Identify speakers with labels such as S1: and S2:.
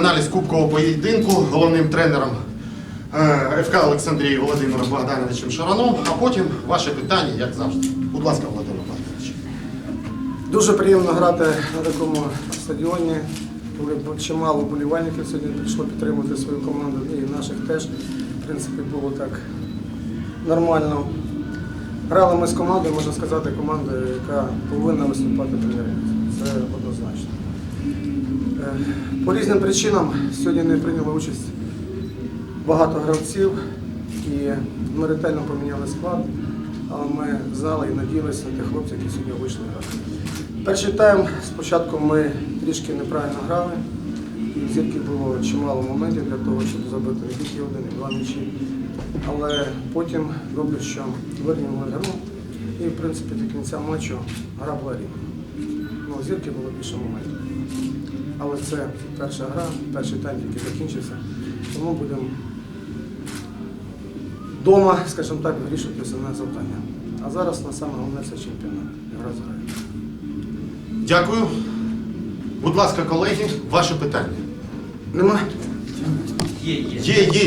S1: аналіз кубкового поєдинку головним тренером е, ФК Олександрії Володимиром Богдановичем Шараном, а потім ваші питання, як завжди. Будь ласка, Володимир Богданович.
S2: Дуже приємно грати на такому стадіоні, коли чимало болівальників сьогодні прийшло підтримати свою команду, і наших теж. В принципі, було так нормально. Грали ми з командою, можна сказати, командою, яка повинна виступати в. Це По різним причинам сьогодні не прийняли участь багато гравців, і ми ретельно поміняли склад, але ми знали і надіялися на тих хлопців, які сьогодні вийшли грати. Перший тайм спочатку ми трішки неправильно грали, і звідки було чимало моментів для того, щоб забити не тільки один, і два м'ячі. Але потім добре, що вирівняли гру, і в принципі до кінця матчу гра була рівна. Ну, зірки було більше моментів. Але це перша гра, перший тайм тільки закінчився. Тому будемо вдома, скажімо так, вирішувати основне завдання. А зараз на саме головне це чемпіонат. Гра зграє.
S1: Дякую. Будь ласка, колеги, ваше питання.
S2: Нема?
S1: Є, є.